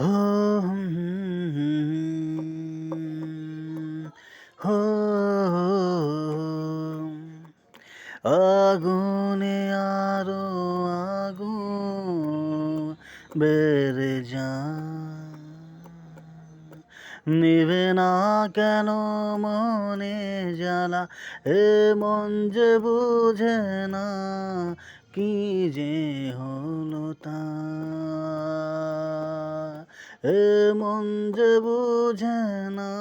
আগুনে আরও আগুন বেড়ে যা। নিবে না কেন মনে জ্বালা? এ মন যে বুঝে না কি যে হলো তা। এ মন যে বুঝে না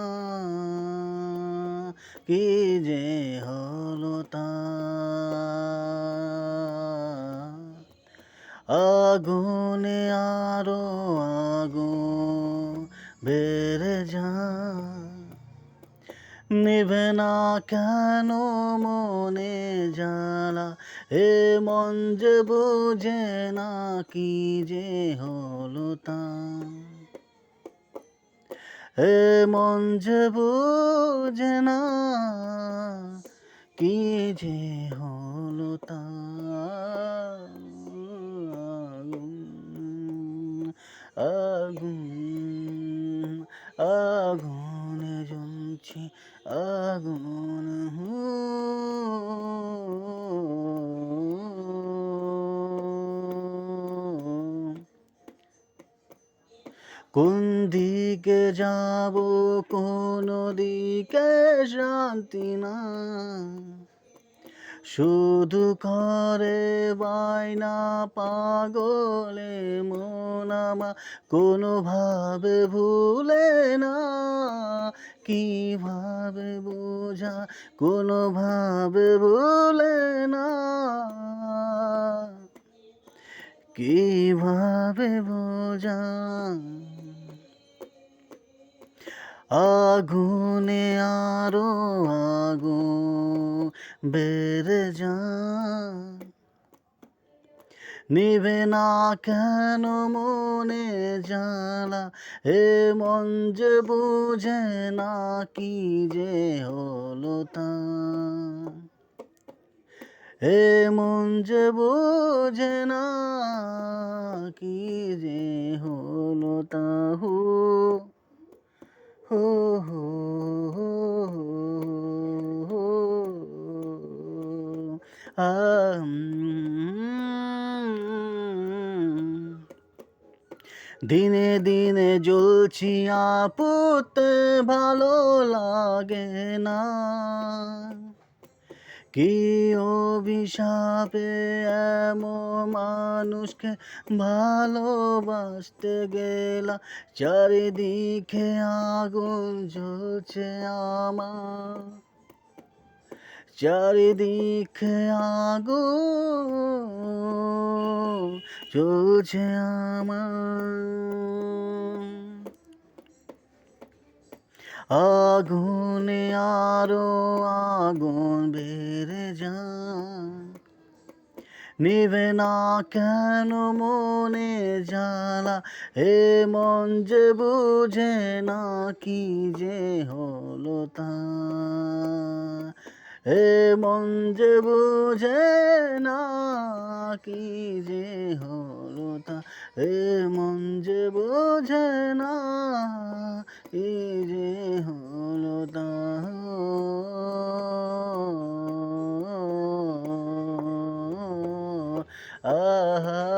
কি যে হলো তা। আগুনে আরও আগুন বেড়ে যা নিভে না কেন মনে জ্বালা? এ মন যে বুঝে না কি যে হলো তা। এ মন যে বুঝে না কি যে হলো আগুন আগুনে জমছি আগুন কোন দিকে যাব, কোন দিকে শান্তি না শুধু করে বায়না পাগলে মন আমা কোনোভাবে ভুলে না। কীভাবে বোঝা, কোনোভাবে ভুলে না। কীভাবে বোঝা আগুনে আরও আগুন বেড়ে যা নিবে না কেন মনে জ্বালা? এ মন যে বুঝে না কি যে হলো তা? এ মন যে বোঝে না কি যে হলো তা হু হো হো হো হো আম দিনে দিনে জ্বলছি আপুতে ভালো লাগে না। কি অভিশাপে এমন মানুষকে ভালোবাসতে গেলা? চারিদিকে আগুন জ্বলছে আমার। চারিদিকে আগুন চলছে আমার। আগুনে আরও আগুন বেড়ে যায়। নিবে না কেন মনে জ্বালা? এ মন যে বুঝে না কি যে হলো তা। হে মন যে বুঝে না কি যে হলো তা হে মন যে বুঝে না কি যে হলো তা। আহা